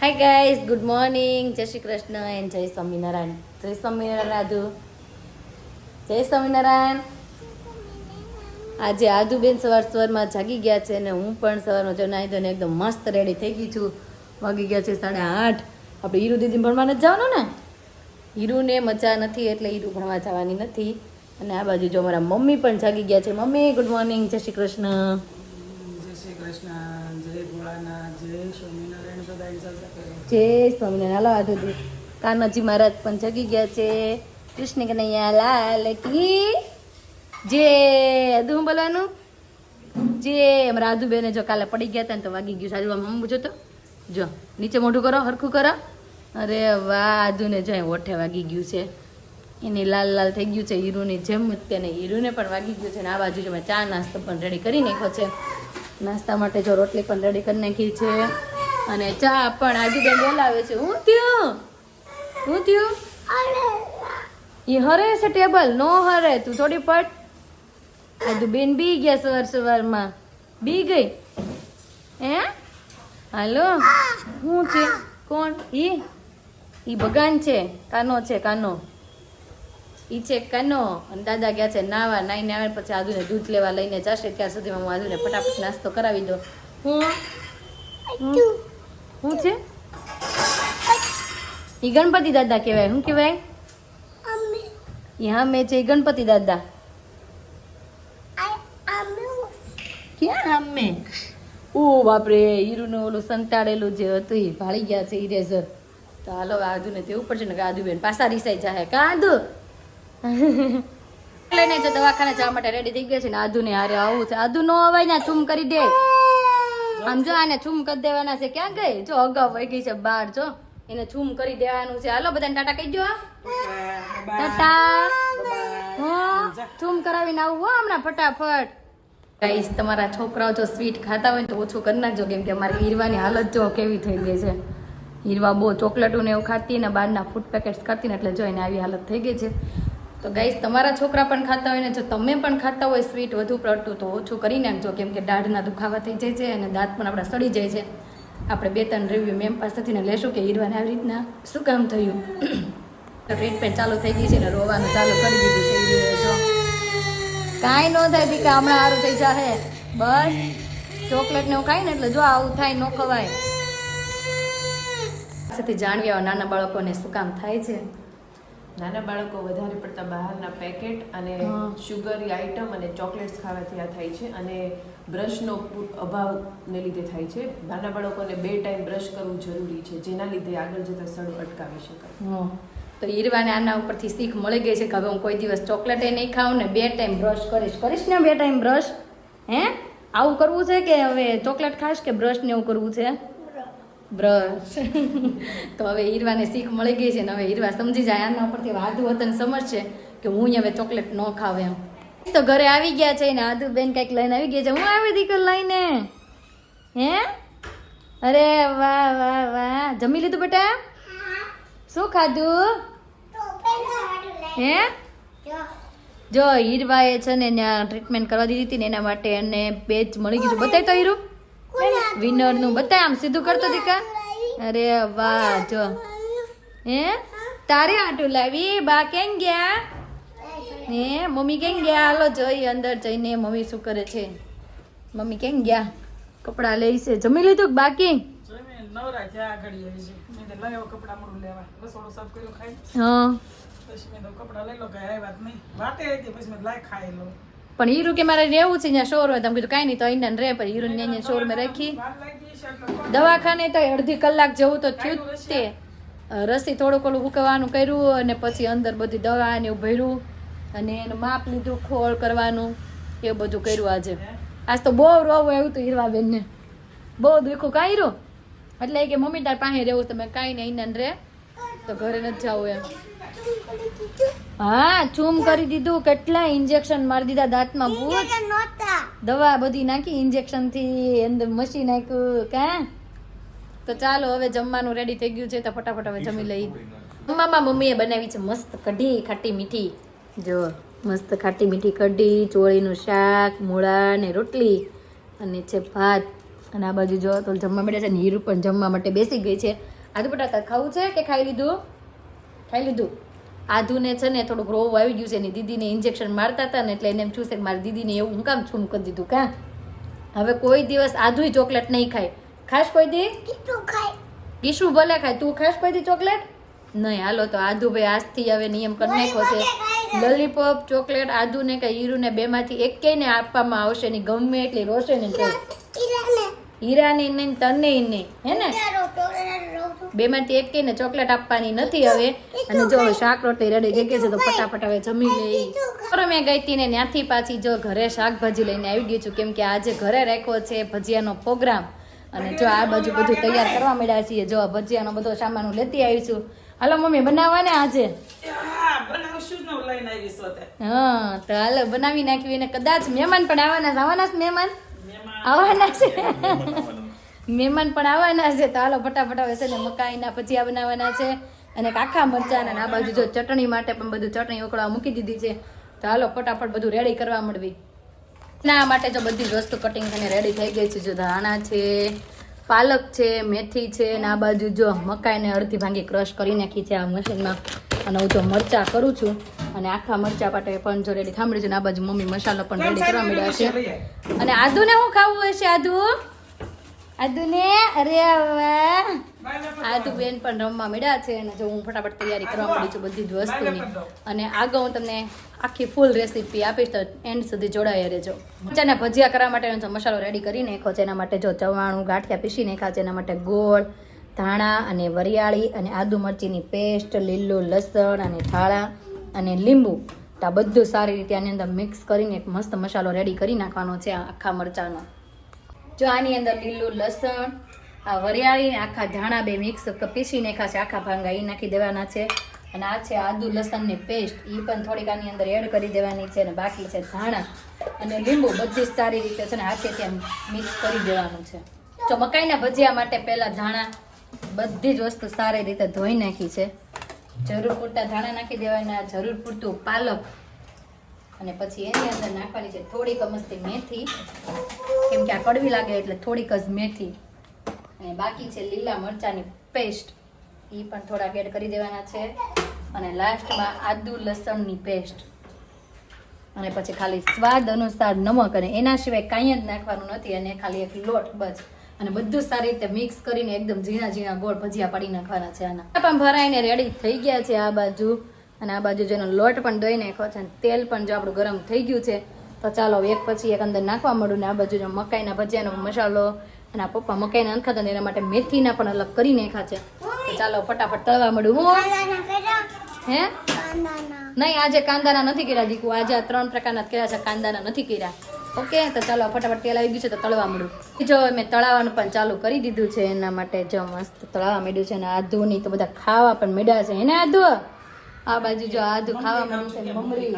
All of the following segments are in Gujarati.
હાય ગાઈઝ ગુડ મોર્નિંગ જય શ્રી કૃષ્ણ એન્ડ જય સ્વામિનારાયણ. જય સ્વામિનારાયણ આધુ જય સ્વામિનારાયણ. આજે આધુબેન સવાર સવારમાં જાગી ગયા છે અને હું પણ સવારમાં જો નાહી ધોઈને એકદમ મસ્ત રેડી થઈ ગઈ છું. વાગી ગયા છે સાડા આઠ. આપણે હીરુ દીદી ભણવાને જ જવાનું ને? હીરુને મજા નથી એટલે હીરુ ભણવા જવાની નથી. અને આ બાજુ જો મારા મમ્મી પણ જાગી ગયા છે. મમ્મી ગુડ મોર્નિંગ જય શ્રી કૃષ્ણ. જય શ્રી કૃષ્ણ. જય ભોળાનાથ જય સ્વામિનારાયણ બધા ચાલતા કરે જય સ્વામિનારાયણ. હાલો આદુજી કાનોજી મહારાજ પણ જગી ગયા છે. કૃષ્ણ કનૈયા લાલ કી જે આદુ બોલવાનું? જે એમ રાધુબેને જો કાલે પડી ગયા હતા તો વાગી ગયું સાજુ આમ જો તો જો, નીચે મોઢું કરો, હરખું કરો. અરે વાહ ને જો ઓઠે વાગી ગયું છે. એની લાલ લાલ થઈ ગયું છે હીરુની જેમ જ તેને હીરુને પણ વાગી ગયું છે ને આ બાજુ જો મેં ચા નાસ્તો પણ રેડી કરી નાખ્યો છે. નાસ્તા માટે જો રોટલી પણ રેડી કરી નાખી છે. અને ચા પણ આજુબેન બોલાવે છે. હું થયું? હું થયું? એ હરે છે ટેબલ, નો હરે. તું થોડી પટ. આજુ બેન બી ગયા સવાર સવારમાં. બી ગઈ? હે? હાલો? હું છે? કોણ? ઈ? ઈ ભગવાન છે. કાનો છે, કાનો. ઈ છે કાનો. અને દાદા ગયા છે નાવા. નાઈને આવે પછી આદુને દૂધ લેવા લઈને જશે. ત્યાં સુધીમાં હું આદુને ફટાફટ નાસ્તો કરાવી દઉં. હું? હું છે? એ ગણપતિ દાદા કહેવાય. શું કહેવાય? યહાં મેં છે ગણપતિ દાદા. ક્યાં અમે? ઓ બાપરે હીરુનું ઓલું સંતાડેલું જે હતું એ ભાળી ગયા છે ઇરેઝર તો હાલો આદુને તેવું પડશે ને કાદુ આદુબેન પાછા રીસાઈ જાહે. કાદુ લઈને જો દવાખાને જવા માટે રેડી થઈ ગયા છે ને આદુને હારે આવું છે. આદુ નો અવાય ના ચૂમ કરી દે. આમ જો આને છૂમ કરી દેવાના છે. ક્યાં ગઈ? જો અગાઉ વહી ગઈ છે બહાર, જો. એને છૂમ કરી દેવાનું છે. હાલો, બધાને ટાટા કહી દો ટાટા. હા, છૂમ કરાવીને આવું, હો, હમણાં ફટાફટ. ગાઈસ તમારા છોકરાઓ જો સ્વીટ ખાતા હોય તો ઓછું કરી નાખજો, કેમ કે અમારી હીરવાની હાલત જો કેવી થઈ ગઈ છે. હીરવા બહુ ચોકલેટો ને એવું ખાતી ને બહારના ફૂડ પેકેટ્સ ખાતી ને એટલે જો એને આવી હાલત થઈ ગઈ છે. તો ગાઈસ તમારા છોકરા પણ ખાતા હોય ને, જો તમે પણ ખાતા હોય સ્વીટ વધુ પડતું, તો ઓછું કરી નાખજો. કેમ કે દાઢના દુખાવા થઈ જાય છે અને દાંત પણ આપણા સડી જાય છે. આપણે બે ત્રણ રિવ્યુ મેમ પાસેથી ને લેશું કે હીરવાને આવી રીતના શું કામ થયું? ટ્રીટમેન્ટ ચાલુ થઈ ગઈ છે ને, રોવાનું ચાલુ કરી દીધું છે જો કાંઈ ન થાય દીકા હમણાં સારું થઈ જશે બસ ચોકલેટ ને એવું ખાય ને એટલે જો આવું થાય, ન ખવાય. પાસેથી જાણવી આવા નાના બાળકોને શું કામ થાય છે. નાના બાળકો વધારે પડતા બહારના પેકેટ અને. શુગરી આઇટમ અને ચોકલેટ્સ ખાવાથી આ થાય છે અને બ્રશનો અભાવને લીધે થાય છે. નાના બાળકોને બે ટાઈમ બ્રશ કરવું જરૂરી છે જેના લીધે આગળ જતા સડો અટકાવી શકાય. તો ઈરવાને આના ઉપરથી શીખ મળી ગઈ છે કે હવે હું કોઈ દિવસ ચોકલેટ નહીં ખાઉં ને બે ટાઈમ બ્રશ કરીશ. કરીશ ને બે ટાઈમ બ્રશ હે? આવું કરવું છે કે હવે ચોકલેટ ખાશ કે બ્રશ ને એવું કરવું છે? બ્રશ. તો હવે હીરવાને શીખ મળી ગઈ છે ને હવે હીરવા સમજી જાય આના ઉપરથી આદુ વતન સમજશે કે હું હવે ચોકલેટ ન ખાવ એમ. તો ઘરે આવી ગયા છે ને આદુ બેન કંઈક લઈને આવી ગયા છે. હું આવી દીકરી લઈને? હે? અરે વાહ વાહ વાહ. જમી લીધું બેટા? શું ખાધું? હે? જો હીરવાએ છે ને ત્યાં ટ્રીટમેન્ટ કરવા દીધી હતી ને એના માટે એને બેચ મળી ગયું છે. બતાય તો હીરુ. વિનરનું બતાય આમ સીધું કરતો દીકા? અરે વાહ જો. હે? તારે આટું લાવી? બા કેમ ગયા? હે? મમ્મી કેમ ગયા? હાલો જોઈ અંદર જઈને મમ્મી શું કરે છે? મમ્મી કેમ ગયા? કપડા લઈ છે. જમી લીધું કે બાકી? હા. પણ હીરુ કે મારે રહેવું છે ત્યાં શોર હોય તમે કીધું કાંઈ નહીં, તો અહીંયા રહે પણ હીરુ ને અહીંયા શોર મેં રાખી. દવાખાને તો અડધી કલાક જેવું તો થયું તે. રસી થોડુંક ઓલું ઉકવાનું કર્યું અને પછી અંદર બધી દવા ને ભર્યું અને એનું માપ લીધું, ખોળ કરવાનું એ બધું કર્યું આજે. આજ તો બહુ રોવું એવું હતું હીરવાબેનને. બહુ દુઃખું કાંઈ રહ્યું? એટલે કે મમ્મી તાર પાસે રહેવું તમે કાંઈ નહીં અહીંયા રે. તો ઘરે નથી જવું એમ. હા ચૂમ કરી દીધું. કેટલા ઇન્જેક્શન મારી દીધા દાંતમાં ભૂત. દવા બધી નાખી ઇન્જેક્શનથી અંદર મશી નાખ્યું કા? તો ચાલો હવે જમવાનું રેડી થઈ ગયું છે તો ફટાફટ હવે જમી લઈ મમ્મામાં મમ્મીએ બનાવી છે મસ્ત કઢી ખાટી મીઠી. જો મસ્ત ખાટી મીઠી કઢી ચોળીનું શાક મૂળા ને રોટલી અને છે ભાત. અને આ બાજુ જો તો જમવા મળ્યા છે ને હીરુ પણ જમવા માટે બેસી ગઈ છે. આદુ બટાકા ખાવું છે કે ખાઈ લીધું? ખાઈ લીધું. આધુને છે ને થોડુંક રોવ આવી ગયું છે એની દીદીને ઇન્જેક્શન મારતા હતા ને એટલે એને એમ થયું છે કે મારી દીદીને એવું હું કામ છૂમ કરી દીધું કાં? હવે કોઈ દિવસ આધુય ચોકલેટ નહીં ખાય. ખાસ કોઈ દી? કીશું ભલે ખાય. તું ખાસ કોઈ દી ચોકલેટ? નહીં હાલો તો આધુ ભાઈ આજથી હવે નિયમ કરી નાખ્યો છે. લોલીપોપ ચોકલેટ આદુ ને કે હીરુ ને બેમાંથી એકેય ને આપવામાં આવશે ને ગમે એટલી રોશે ને હીરાની નહીં તને નહીં હે ને? બેમાંથી એક ને ચોકલેટ આપવાની નથી હવે. અને જો શાક રોટલી રેડી ગઈ છે તો ફટાફટ હવે જમી લઈ બરો મેં ગઈ તીને ત્યાંથી પાછી જો ઘરે શાકભાજી લઈને આવી ગઈ છું. કેમ કે આજે ઘરે રાખ્યો છે ભજીયાનો પ્રોગ્રામ. અને જો આ બાજુ બધું તૈયાર કરવા મળ્યા છીએ. જો આ ભજીયાનો બધો સામાન હું લેતી આવી છું. હાલો મમ્મી બનાવવા ને આજે? હા તો હાલો બનાવી નાખવી ને કદાચ મહેમાન પણ આવવાના આવવાના છે મહેમાન મહેમાન? આવવાના છે. મહેમાન પણ આવવાના છે. તો હાલો ફટાફટ આવે છે ને મકાઈના ભજીયા બનાવવાના છે અને કાખા મરચાના અને આ બાજુ જો ચટણી માટે પણ બધું ચટણી ઉકળવા મૂકી દીધી છે. તો હાલો ફટાફટ બધું રેડી કરવા મળવી. ના માટે જો બધી જ વસ્તુ કટિંગ થઈને રેડી થઈ ગઈ છે. જો ધાણા છે પાલક છે મેથી છે ને આ બાજુ જો મકાઈને અડધી ભાંગી ક્રશ કરી નાખી છે આ મશીનમાં અને હું જો મરચા કરું છું. અને આખા મરચા પાટે પણ જો રેડી થાંભળી છે ને આ બાજુ મમ્મી મસાલો પણ રેડી કરવા મળ્યા છે. અને આદુને શું ખાવું હશે? આદુ? આદુને? અરે વાહ. આદુ બેન પણ રમવા મળ્યા છે અને જો હું ફટાફટ તૈયારી કરવા મળી છું બધી જ વસ્તુની. અને આગળ હું તમને આખી ફૂલ રેસીપી આપીશ તો એન્ડ સુધી જોડાયા રહેજો. મરચાના ભજીયા કરવા માટે મસાલો રેડી કરી નાખો છે એના માટે જો ચવાણું ગાંઠિયા પીસી નાખ્યા છે એના માટે ગોળ ધાણા અને વરિયાળી અને આદુ મરચીની પેસ્ટ લીલું લસણ અને ઠાળા અને લીંબુ. તો આ બધું સારી રીતે આની અંદર મિક્સ કરીને એક મસ્ત મસાલો રેડી કરી નાખવાનો છે આખા મરચાંનો. જો આની અંદર લીલું, લસણ, આ વરિયાળીને આખા ધાણા બે મિક્સ પીસી નાખ્યા છે, આખા ભાંગા એ નાખી દેવાના છે. અને આ છે આદુ લસણની પેસ્ટ એ પણ થોડીક આની અંદર એડ કરી દેવાની છે અને બાકી છે ધાણા. અને લીંબુ બધી જ સારી રીતે છે ને હાથેથી આમ મિક્સ કરી દેવાનું છે. જો મકાઈના ભજીયા માટે પહેલાં ધાણા બધી જ વસ્તુ સારી રીતે ધોઈ નાખી છે. જરૂર પૂરતા ધાણા નાખી દેવાના, જરૂર પૂરતું પાલક. અને પછી એની અંદર નાખવાની છે થોડીક અમસ્તી મેથી. કેમ કે આ કડવી લાગે એટલે થોડીક જ મેથી. અને બાકી છે લીલા મરચાની પેસ્ટ. એ પણ થોડાક એડ કરી દેવાના છે. અને લાસ્ટમાં આદુ લસણની પેસ્ટ. અને પછી ખાલી સ્વાદ અનુસાર નમક અને એના સિવાય કાંઈ જ નાખવાનું નથી. અને ખાલી એક લોટ બસ. અને બધું સારી રીતે મિક્સ કરીને એકદમ ઝીણા ઝીણા ગોળ ભજીયા પાડી નાખવાના છે આના. પણ ભરાઈને રેડી થઈ ગયા છે આ બાજુ. અને આ બાજુ જેનો લોટ પણ દોઈ નાખ્યો છે અને તેલ પણ જો આપણું ગરમ થઈ ગયું છે તો ચાલો એક પછી એક અંદર નાખવા મળું ને આ બાજુ જો મકાઈના ભજીયાનો મસાલો અને આ પપ્પા મકાઈના નથી ખાતા એના માટે મેથીના પણ અલગ કરી નાખ્યા છે. તો ચાલો ફટાફટ તળવા મળું હું. હે? નહીં આજે કાંદાના નથી કર્યા દીકુ. આજે આ ત્રણ પ્રકારના કર્યા છે કાંદાના નથી કર્યા. ઓકે તો ચાલો ફટાફટ તેલ આવી ગયું છે તો તળવા મળ્યું જો મેં તળાવવાનું પણ ચાલુ કરી દીધું છે એના માટે જો મસ્ત તળાવા માંડ્યું છે અને આધુ નહીં તો બધા ખાવા પણ મેળ્યા છે. એને આધુ આ બાજુ જો આધુ ખાવા છે મમરી.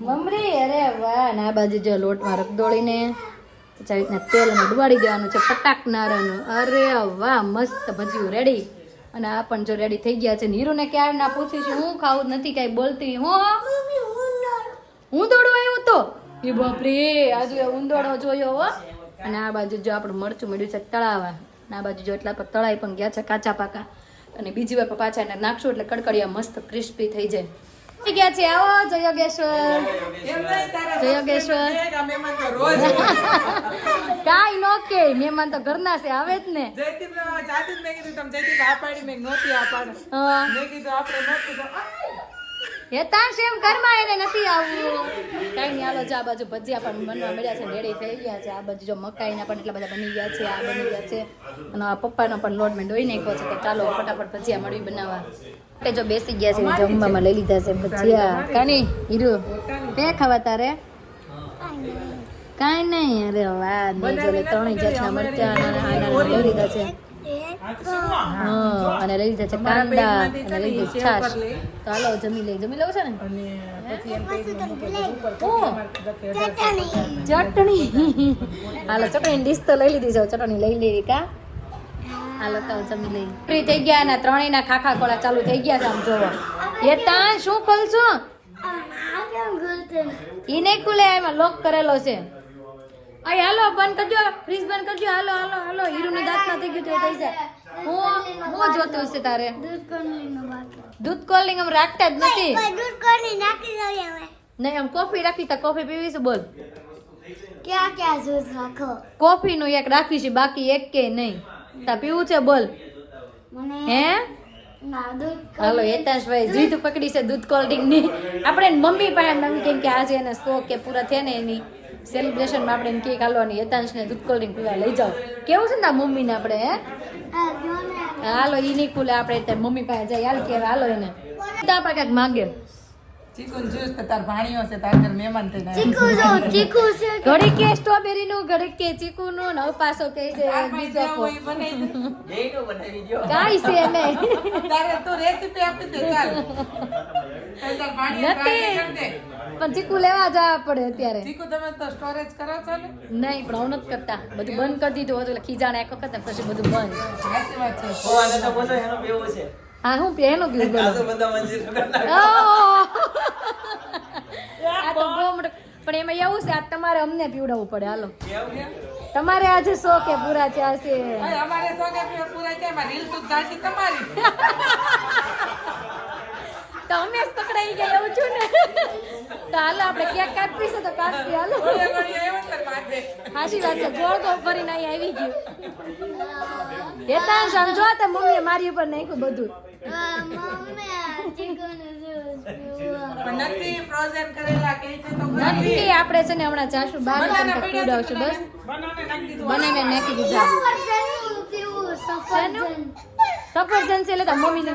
મમરી? અરે વાહ અને આ બાજુ જો લોટમાં રગદોળીને પછી આવી રીતના તેલમાં ડુબાડી દેવાનું છે ફટાક નારાનું અરે વાહ મસ્ત ભજીયું રેડી અને આ પણ જો રેડી થઈ ગયા છે. નીરુને ક્યારે ના પૂછ્યું છે હું ખાવું નથી કાંઈ બોલતી હું હું? દોડવા આવ્યું તો? એ બાપરે આજુ ઉંદોડો જોયો હો. અને આ બાજુ જો આપણું મરચું મળ્યું છે તળાવા. આ બાજુ જો એટલા પર તળાઈ પણ ગયા છે કાચા પાકા. અને બીજી વાર પાછા એને નાખશું એટલે કડકડિયા મસ્ત ક્રિસ્પી થઈ જાય. થઈ ગયા છે આવો જય યોગેશ્વર. જય યોગેશ્વર. કાંઈ નો કે મહેમાન તો ઘરના છે આવે જ ને. જયદીપ જાતી મેં કીધું તમે જયદીપ આ પાડી મેં નહોતી આ પાડે મેં કીધું આપણે નહોતું તો આ. સેમ ઘરમાં એને નથી આવવું. કાંઈ નહીં, હાલો આ બાજુ ભજીયા પણ બનવા મળ્યા છે, રેડી થઈ ગયા છે. આ બાજુ જો મકાઈના પણ એટલા બધા બની ગયા છે, આ બની ગયા છે. અને આ પપ્પાનો પણ લોટ મેં ડોઈ નાખ્યો છે કે ચાલો ફટાફટ ભજીયા મળી બનાવવા. એટલે જો બેસી ગયા છે જમવામાં લઈ લીધા છે ભજીયા. કાની, હીરુ તે ખાવા તારે? કાંઈ નહીં, અરે વાહ, નહીં, જો ત્રણેય જાતના મરચા લીધા છે. હા અને લઈ લીધા છે કાંદા અને લઈ લીધી છાશ. તો હાલો જમી લઈ જમી લઉં છે ને? ચટણી. હાલો ચટણી ડીશ તો લઈ લીધી છે. ચટણી લઈ લેવી કા? હાલો તો જમી લઈ ફ્રી થઈ ગયા અને ત્રણેયના ખાખા કોળા ચાલુ થઈ ગયા છે આમ જોવો એ તાં શું ખોલશું? ઈ નહીં ખુલે એમાં લોક કરેલો છે. અય હાલો બંધ કરજો ફ્રીજ બંધ કરજો હાલો હાલો હાલો હીરુની દાંતમાં થઈ ગયું તો થઈ જાય. હું હું જોતો હશે તારે? દૂધ કોલિંગ કોલ્ડિંગ આમ રાખતા જ નથી. નહીં આમ કોફી રાખી તા કોફી પીવીશું બોલ. ક્યાં ક્યાં દૂધ રાખો? કોફી નું એક રાખી છે બાકી એક કે નહીં. તા પીવું છે બોલ. મને હે? હાલો હેતાશભાઈ જીત પકડી છે દૂધ કોલ્ડિંગની. આપણે મમ્મી પાસે મમ્મી કેમ કે આજે એને શોખ કે પૂરા થયા ને એની. સેલિબ્રેશનમાં આપણે એમ કેક હાલવાની હેતાંશ ને કોલ્ડ ડ્રિંક પીવા લઈ જાઓ. કેવું છે ને મમ્મીને આપણે હે? ને હાલો ઈ નહીં ખુલે આપણે ત્યાં મમ્મી પાસે જાય હાલ કે હાલો એને. તો આપણે કાંઈક માગે. ચીકુ જ્યુસ તો તાર ભાણીઓ છે તાર ઘર મહેમાન થઈને ચીકુ જો ચીકુ છે ઘડી કે સ્ટ્રોબેરી નું ઘડી કે ચીકુ નું ને પાસો કે છે બીજો એ બનાવી દો. કાંઈ છે નહીં. તારે તો રેસિપી આપી દે ચાલ. દે. પણ ચીકુ લેવા જવા પડે અત્યારે. ચીકુ તમે તો સ્ટોરેજ કરો છો ને? નહીં પણ હું નથી કરતા. બધું બંધ કરી દીધું હતું એટલે ખીજાણ એક વખત ને પછી બધું બંધ. સાચી વાત છે. તો હા હું પેનું પીવું! આ તો બહુ મોટો પણ એમાં એવું છે આ તમારે અમને પીવડાવવું પડે. હાલો. તમારે આજે સો કે પૂરા થયા છે. અમારે પીવા પૂરા થયા રીલ શૂટ તમારી છે. તો અમે જ પકડાઈ ગયા એવું છું ને? તો હાલો આપણે કેક કાપીશું તો કાપી હાલો. સાચી વાત છે ગોળ ગોળ ફરી અહીં આવી ગયું. હેતા આમ જો તો મમ્મીએ મારી ઉપર નાખ્યું બધું. નથી છે તો આપણે છે ને હમણાં જાશું તમને પીવડાવશું બસ. બનાને નાખી દીધું. સફરજન છે એટલે તાર મમ્મીને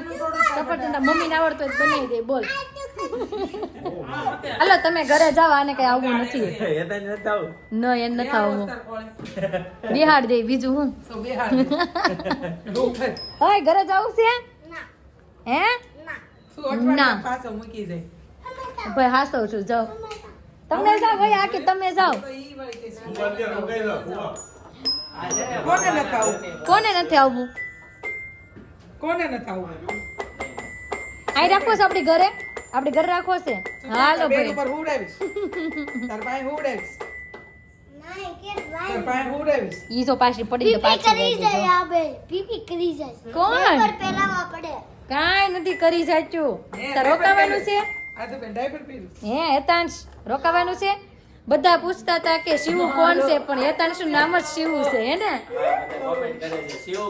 સફરજન મમ્મીને આવડતો જ તો બનાવી દે બોલ. હાલો તમે ઘરે જાઓ આને કઈ આવવું નથી. ન એમ નથી આવવું. બિહાડ દે બીજું હું. હવે ઘરે જવું છે? હે? ના. ભાઈ હાસવ છું જાઓ. તમને જાઓ ભાઈ આ કે તમે જાઓ. તો ઈ વળી કે છે. કોને નથી આવું કોને નથી આવવું? કોને નથી આવું આઈ રાખો છે આપડી ઘરે? આપડી ઘરે રાખો છે? હાલો ભાઈ. ઉપર હુવડાવીશ. તાર પાસે હુવડાવીશ. તાર પાસે હુવડાવીશ. ઈ તો પાછી પડી તો પાછી કરી જાય. આ બે પીપી કરી જાય. કોણ? પેપર પહેરાવા પડે. કાંઈ નથી કરી સાચું તાર રોકાવાનું છે? આ તો બેન ડાયપર પહેર્યું. હે હેતાંશ રોકાવાનું છે? બધા પૂછતા હતા કે શિવ કોણ છે? પણ હેતાંશનું નામ જ શિવ છે હે ને. શિવ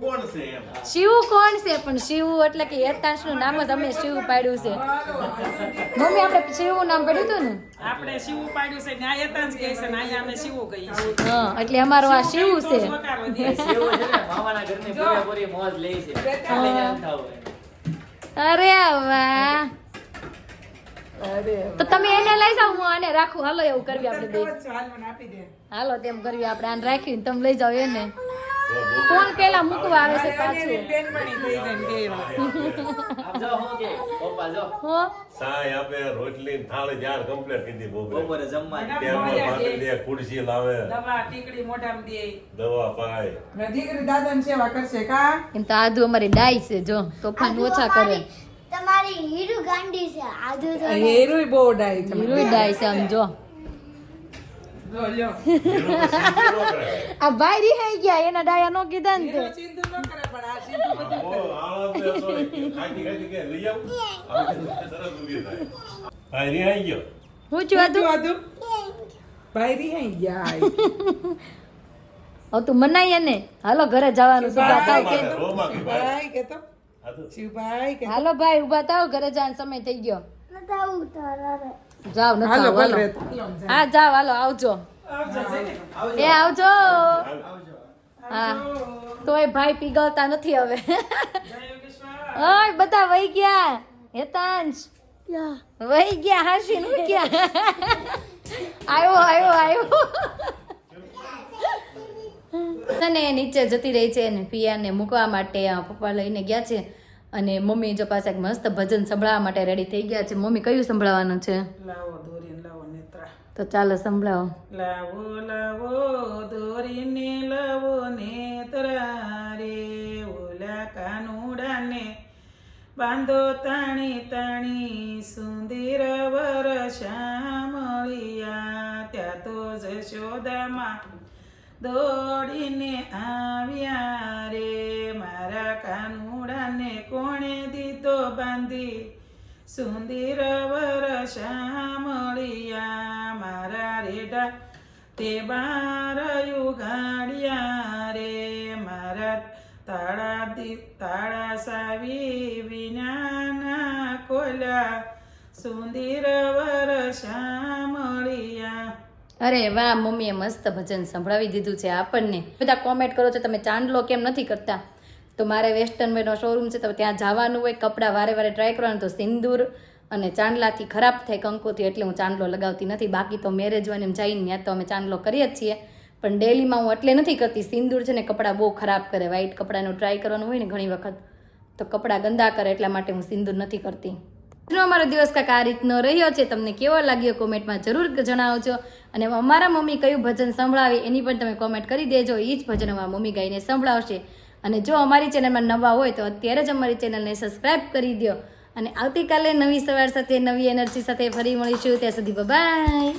કોણ છે એમ? કોણ છે? પણ શિવ એટલે કે હેતાંશનું નામ જ અમે શિવ પાડ્યું છે. મમ્મી આપણે શિવું નામ પડ્યું હતું ને? આપણે શિવ પાડ્યું છે ને આ યતાંશ કહે છે ને અહીંયા અમે શિવ કહીએ છીએ. હા એટલે અમારું આ શિવ છે. સ્વીકારવા છે મામાના ઘરની પૂરેપૂરી મોજ લે છે. અરે વાહ. તો તમે એને લઈ જાઓ હું આને રાખું. હાલો એવું કરવી આપણે બે. હાલ તેમ કરવી આપણે આને રાખીને તમે લઈ જાઓ એને. કોણ પેલા મૂકવા આવે છે પાછું. રોટલી થાળી જાર કમ્પ્લીટ કરી બપોરે બપોરે જમવાની ટેબલ પાથરી દે ખુરશી લાવે. દવા ટીકડી મોઢામાં દે. દવા પાય. દીકરી દાદાની સેવા કરશે કા? એમ તો આદુ અમારી ડાય છે જો તોફાન ઓછા કરે. તમારી હીરુ ગાંડી છે. આદુ તો હીરુ બહુ ડાય છે. હીરુ ડાય છે આમ જો. આ ભાઈ રી રિહાઈ ગયા એના ડાયા નો કીધા ને ગયો. હું છું ભાઈ ગયા. હવે તું મનાય ને હાલો ઘરે જવાનું સીધા થાવ કે. ભાઈ. શિવભાઈ હાલો ભાઈ ઊભા થાવ ઘરે જવાનો સમય થઈ ગયો. જાવ હાલો હા જાવ હાલો આવજો. એ આવજો. હા તોય ભાઈ પીગળતા નથી હવે. ઓય બધા વહી ગયા. હેતાંશ. વહી ગયા હાસી નું ગયા આવ્યો આવ્યો આવ્યો. અને નીચે જતી રહી છે ને પિયાને મૂકવા માટે પપ્પા લઈને ગયા છે. અને મમ્મી જો પાસે એક મસ્ત ભજન સંભળાવવા માટે રેડી થઈ ગયા છે. મમ્મી કયું સંભળાવવાનું છે? લાવો દોરીને લાવો નેત્રા. તો ચાલો સંભળાવો. લાવો લાવો દોરીને લાવો નેત્રા રે. ઓલા કાનુડાને બાંધો તાણી તાણી સુંદર વર શ્યામળિયા યશોદામાં દોડીને આવ્યા રે. મારા કાનુડાને કોણે દીધો બાંધી? સુંદર વર શામળિયા મારા રેડા તે બાર યુગાડ્યા રે. મારા તાળા દી, તાળા સાવી વિનાના કોલા સુંદર વર શામળિયા અરે વાહ, મમ્મીએ મસ્ત ભજન સંભળાવી દીધું છે આપણને. બધા કોમેન્ટ કરો છો, તમે ચાંદલો કેમ નથી કરતા? તો મારે વેસ્ટર્ન વેનો શોરૂમ છે, તો ત્યાં જવાનું હોય, કપડાં વારે વારે ટ્રાય કરવાનું, તો સિંદૂર અને ચાંદલાથી ખરાબ થાય કંકોથી એટલે હું ચાંદલો લગાવતી નથી. બાકી તો મેરેજ વાને જઈને ત્યાં તો અમે ચાંદલો કરીએ જ છીએ. પણ ડેલીમાં હું એટલે નથી કરતી. સિંદૂર છે ને, કપડાં બહુ ખરાબ કરે. વ્હાઇટ કપડાનું ટ્રાય કરવાનું હોય ને ઘણી વખત, તો કપડાં ગંદા કરે, એટલા માટે હું સિંદૂર નથી કરતી. અમારો દિવસ કાંઈક આ રીતનો રહ્યો છે. તમને કેવો લાગ્યો કોમેન્ટમાં જરૂર જણાવજો. અને અમારા મમ્મી કયું ભજન સંભળાવે એની પણ તમે કોમેન્ટ કરી દેજો. એ જ ભજન અમારા મમ્મી ગાઈને સંભળાવશે. અને જો અમારી ચેનલમાં નવા હોય તો અત્યારે જ અમારી ચેનલને સબસ્ક્રાઈબ કરી દો અને આવતીકાલે નવી સવાર સાથે નવી એનર્જી સાથે ફરી મળીશું. ત્યાં સુધી બાય